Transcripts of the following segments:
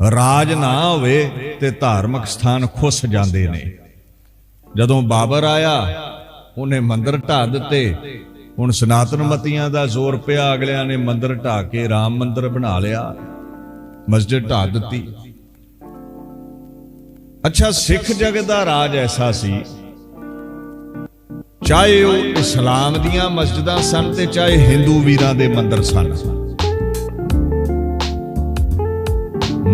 ਰਾਜ ਨਾ ਹੋਵੇ ਤੇ ਧਾਰਮਿਕ ਸਥਾਨ ਖੁੱਸ ਜਾਂਦੇ ਨੇ। ਜਦੋਂ ਬਾਬਰ ਆਇਆ, ਉਹਨੇ ਮੰਦਰ ਢਾ ਦਿੱਤੇ। ਹੁਣ ਸਨਾਤਨ ਮਤੀਆਂ ਦਾ ਜ਼ੋਰ ਪਿਆ, ਅਗਲਿਆਂ ਨੇ ਮੰਦਰ ਢਾ ਕੇ ਰਾਮ ਮੰਦਰ ਬਣਾ ਲਿਆ, ਮਸਜਿਦ ਢਾ ਦਿੱਤੀ। ਅੱਛਾ, ਸਿੱਖ ਜਗਤ ਦਾ ਰਾਜ ਐਸਾ ਸੀ, ਚਾਹੇ ਉਹ ਇਸਲਾਮ ਦੀਆਂ ਮਸਜਿਦਾਂ ਸਨ ਤੇ ਚਾਹੇ ਹਿੰਦੂ ਵੀਰਾਂ ਦੇ ਮੰਦਰ ਸਨ।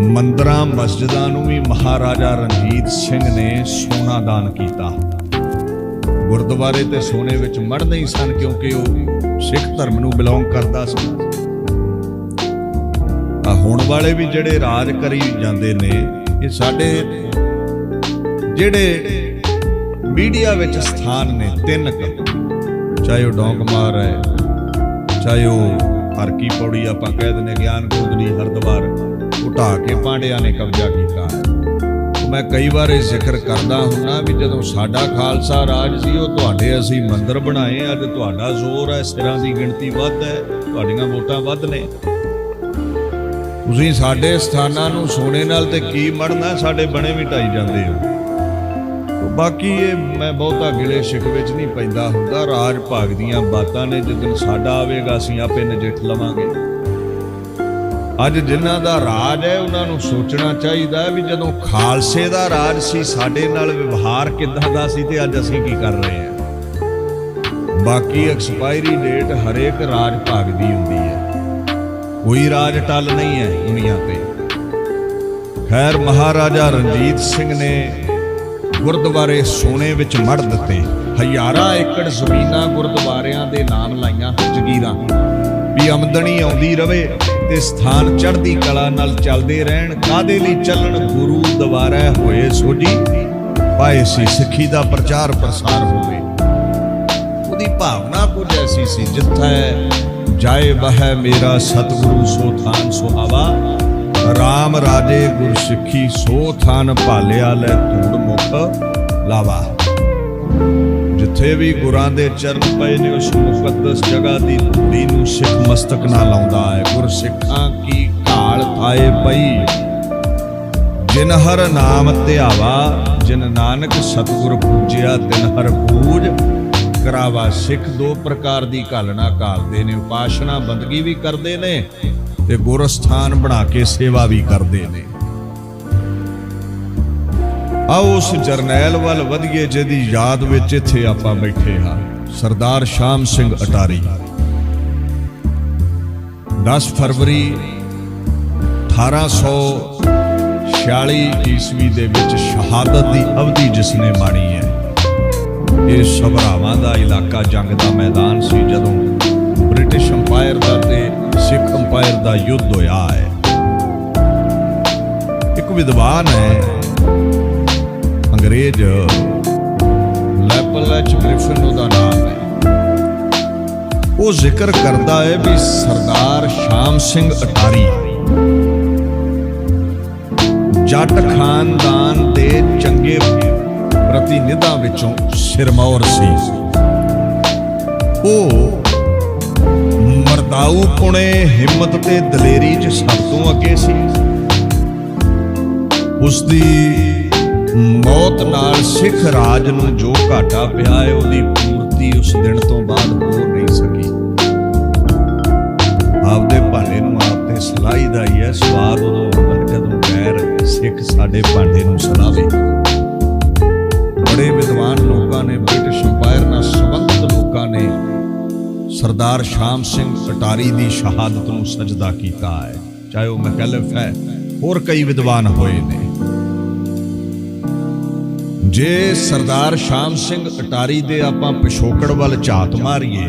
ਮੰਦਰਾਂ, ਮਸਜਿਦਾਂ ਨੂੰ ਵੀ ਮਹਾਰਾਜਾ ਰਣਜੀਤ ਸਿੰਘ ਨੇ ਸੋਨਾ ਦਾਨ ਕੀਤਾ। ਗੁਰਦੁਆਰੇ ਤੇ ਸੋਨੇ ਵਿੱਚ ਮੜ ਨਹੀਂ ਸਨ ਕਿਉਂਕਿ ਉਹ ਸਿੱਖ ਧਰਮ ਨੂੰ ਬਿਲੋਂਗ ਕਰਦਾ ਸੀ। ਆ ਹੁਣ ਵਾਲੇ ਵੀ ਜਿਹੜੇ ਰਾਜ ਕਰੀ ਜਾਂਦੇ ਨੇ, ਇਹ ਸਾਡੇ ਜਿਹੜੇ ਮੀਡੀਆ ਵਿੱਚ ਸਥਾਨ ਨੇ, ਤਿੰਨ ਕੁ। ਚਾਹੇ ਉਹ ਡੋਂਗਮਾਰ ਹੈ, ਚਾਹੇ ਉਹ ਹਰਕੀ ਪੌੜੀ ਆਪਾਂ ਕਹਿ ਦਿੰਦੇ ਗਿਆਨ ਕੁੰਦਨੀ ਹਰਦਵਾਰ ਉਠਾ ਕੇ ਪਾਂਡਿਆਂ ਨੇ ਕਬਜ਼ਾ ਕੀਤਾ। ਹੈ ਮੈਂ ਕਈ ਵਾਰ ਇਹ ਜ਼ਿਕਰ ਕਰਦਾ ਹੁੰਨਾ ਵੀ ਜਦੋਂ ਸਾਡਾ ਖਾਲਸਾ ਰਾਜ ਸੀ, ਉਹ ਤੁਹਾਡੇ ਅਸੀਂ ਮੰਦਰ ਬਣਾਏ ਅੱਜ ਤੁਹਾਡਾ ਜ਼ੋਰ ਹੈ ਇਸ ਤਰ੍ਹਾਂ ਦੀ ਗਿਣਤੀ ਵੱਧ ਹੈ, ਤੁਹਾਡੀਆਂ ਵੋਟਾਂ ਵੱਧ ਨੇ। ਤੁਸੀਂ ਸਾਡੇ ਸਥਾਨਾਂ ਨੂੰ ਸੋਨੇ ਨਾਲ ਤੇ ਕੀ ਮੜਨਾ, ਸਾਡੇ ਬਣੇ ਵੀ ਢਾਈ ਜਾਂਦੇ ਹੋ। ਬਾਕੀ ਇਹ ਮੈਂ ਬਹੁਤਾ ਗਿਲੇ ਸ਼ਿਕਵੇ ਚ ਨਹੀਂ ਪੈਂਦਾ ਹੁੰਦਾ, ਰਾਜ ਭਾਗ ਦੀਆਂ ਬਾਤਾਂ ਨੇ ਜਦੋਂ ਸਾਡਾ ਆਵੇਗਾ, ਅਸੀਂ ਆਪੇ ਨਜਿੱਠ ਲਵਾਂਗੇ। ਅੱਜ ਜਿਨ੍ਹਾਂ ਦਾ ਰਾਜ ਹੈ, ਉਹਨਾਂ ਨੂੰ ਸੋਚਣਾ ਚਾਹੀਦਾ ਵੀ ਜਦੋਂ ਖਾਲਸੇ ਦਾ ਰਾਜ ਸੀ, ਸਾਡੇ ਨਾਲ ਵਿਵਹਾਰ ਕਿੱਦਾਂ ਦਾ ਸੀ ਤੇ ਅੱਜ ਅਸੀਂ ਕੀ ਕਰ ਰਹੇ ਹਾਂ? ਬਾਕੀ ਐਕਸਪਾਇਰੀ ਡੇਟ ਹਰੇਕ ਰਾਜ ਭਾਗ ਦੀ ਹੁੰਦੀ ਹੈ। ਕੋਈ ਰਾਜ ਟਲ ਨਹੀਂ ਹੈ ਦੁਨੀਆ ਤੇ। ਖੈਰ, ਮਹਾਰਾਜਾ ਰਣਜੀਤ ਸਿੰਘ ਨੇ ਗੁਰਦੁਆਰੇ ਸੋਨੇ ਵਿੱਚ ਮੜ ਦਿੱਤੇ। ਹਜ਼ਾਰਾਂ ਏਕੜ ਜ਼ਮੀਨਾਂ ਗੁਰਦੁਆਰਿਆਂ ਦੇ ਨਾਮ ਲਾਈਆਂ ਜਗੀਰਾਂ। ਵੀ ਆਮਦਨੀ ਆਉਂਦੀ ਰਵੇ ਤੇ ਸਥਾਨ ਚੜ੍ਹਦੀ ਕਲਾ ਨਾਲ ਚੱਲਦੇ ਰਹਿਣ। ਕਾਦੇ ਲਈ ਚੱਲਣ? ਗੁਰੂ ਦੁਆਰਾ ਹੋਏ ਸੋਜੀ ਪਾਏ ਸੀ ਸਿੱਖੀ ਦਾ ਪ੍ਰਚਾਰ ਪ੍ਰਸਾਰ ਹੋਵੇ। ਉਹਦੀ ਭਾਵਨਾ ਕੁਝ ਐਸੀ ਸੀ, ਜਿੱਥੇ ਜਾਏ ਵਹਿ ਮੇਰਾ ਸਤਿਗੁਰੂ ਸੋ ਥਾਨ ਸੁਹਾਵਾ। RAM ਰਾਜੇ ਗੁਰ ਸਿੱਖੀ ਸੋ ਥਾਨ ਭਾਲਿਆ ਲੈ ਧੂੜ ਮੁਖ ਲਾਵਾ। ਜਿੱਥੇ ਵੀ ਗੁਰਾਂ ਦੇ ਚਰਨ ਪਏ ਨੇ, ਉਸ ਮੁਕੱਦਸ ਜਗ੍ਹਾ ਦੀ ਧੂੜੀ ਨੂੰ ਸਿੱਖ ਮਸਤਕ ਨਾਲ ਲਾਉਂਦਾ ਹੈ। ਗੁਰ ਸਿੱਖਾਂ ਕੀ ਘਾਲ ਥਾਏ ਪਈ? ਜਿਨ ਹਰ ਨਾਮ ਧਿਆਵਾ, ਜਿਨ ਨਾਨਕ ਸਤਿਗੁਰ ਪੂਜਿਆ, ਤਿਨ ਹਰ ਪੂਜ ਕਰਾਵਾ। ਸਿੱਖ ਦੋ ਪ੍ਰਕਾਰ ਦੀ ਘਾਲਣਾ ਘਾਲਦੇ ਨੇ, ਉਪਾਸ਼ਨਾ, ਬੰਦਗੀ ਵੀ ਕਰਦੇ ਨੇ ਤੇ ਗੁਰਸਥਾਨ ਬਣਾ ਕੇ ਸੇਵਾ ਵੀ ਕਰਦੇ ਨੇ। ਆਓ ਉਸ ਜਰਨੈਲ ਵੱਲ ਵਧੀਏ ਜਿਹਦੀ ਯਾਦ ਵਿੱਚ ਇੱਥੇ ਆਪਾਂ ਬੈਠੇ ਹਾਂ, ਸਰਦਾਰ ਸ਼ਾਮ ਸਿੰਘ ਅਟਾਰੀ। 10 ਫਰਵਰੀ 1846 ਈਸਵੀ ਦੇ ਵਿੱਚ ਸ਼ਹਾਦਤ ਦੀ ਅਵਧੀ ਜਿਸ ਨੇ ਮਾਣੀ ਹੈ, ਇਹ ਸਭਰਾਵਾਂ ਦਾ ਇਲਾਕਾ ਜੰਗ ਦਾ ਮੈਦਾਨ ਸੀ ਜਦੋਂ ਬ੍ਰਿਟਿਸ਼ ਅੰਪਾਇਰ ਦਾ ਤੇ ਸਿੱਖ ਅੰਪਾਇਰ ਦਾ ਯੁੱਧ ਹੋਇਆ ਹੈ। ਇੱਕ ਵਿਦਵਾਨ ਹੈ ਅੰਗਰੇਜ਼। ਲੈਪਲ ਐਚ ਗ੍ਰਿਫਨ ਉਹਦਾ ਨਾਮ ਹੈ। ਉਹ ਜ਼ਿਕਰ ਕਰਦਾ ਹੈ ਵੀ ਸਰਦਾਰ ਸ਼ਾਮ ਸਿੰਘ ਅਟਾਰੀ। ਜੱਟ ਖਾਨਦਾਨ ਦੇ ਚੰਗੇ ਪ੍ਰਤੀਨਿਧਾਂ ਵਿੱਚੋਂ ਸਿਰਮੌਰ ਸੀ। ਉਹ ਮਰਦਾਊ ਪੁਣੇ ਹਿੰਮਤ ਤੇ ਦਲੇਰੀ 'ਚ ਸਭ ਤੋਂ ਅੱਗੇ ਸੀ। ਉਸ ਦੀ ਮੌਤ ਨਾਲ ਸਿੱਖ ਰਾਜ ਨੂੰ ਜੋ ਘਾਟਾ ਪਿਆ ਹੈ, ਉਹਦੀ ਪੂਰਤੀ ਉਸ ਦਿਨ ਤੋਂ ਬਾਅਦ ਹੋ ਨਹੀਂ ਸਕੀ। ਆਪਦੇ ਭਾਂਡੇ ਨੂੰ ਆਪ ਤੇ ਸਲਾਈ ਦਾ ਹੀ ਹੈ, ਸਵਾਦ ਉਦੋਂ ਆਉਂਦਾ ਜਦੋਂ ਗੈਰ ਸਿੱਖ ਸਾਡੇ ਭਾਂਡੇ ਨੂੰ ਸਲਾਵੇ ਬੜੇ ਵਿਦਵਾਨ ਲੋਕਾਂ ਨੇ, ਬ੍ਰਿਟਿਸ਼ ਅੰਪਾਇਰ ਨਾਲ ਸੰਬੰਧਿਤ ਲੋਕਾਂ ਨੇ ਸਰਦਾਰ ਸ਼ਾਮ ਸਿੰਘ ਕਟਾਰੀ ਦੀ ਸ਼ਹਾਦਤ ਨੂੰ ਸਜਦਾ ਕੀਤਾ ਹੈ। ਚਾਹੇ ਉਹ ਮਕਲਫ ਹੈ, ਹੋਰ ਕਈ ਵਿਦਵਾਨ ਹੋਏ ਨੇ। ਜੇ ਸਰਦਾਰ ਸ਼ਾਮ ਸਿੰਘ ਅਟਾਰੀ ਦੇ ਆਪਾਂ ਪਿਛੋਕੜ ਵੱਲ ਝਾਤ ਮਾਰੀਏ,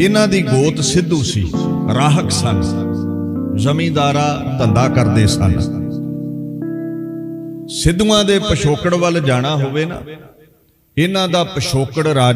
ਇਹਨਾਂ ਦੀ ਗੋਤ ਸਿੱਧੂ ਸੀ, ਰਾਹਕ ਸਨ, ਜ਼ਮੀਂਦਾਰਾ ਧੰਦਾ ਕਰਦੇ ਸਨ। ਸਿੱਧੂਆਂ ਦੇ ਪਿਛੋਕੜ ਵੱਲ ਜਾਣਾ ਹੋਵੇ ਨਾ, ਇਹਨਾਂ ਦਾ ਪਿਛੋਕੜ ਰਾਜ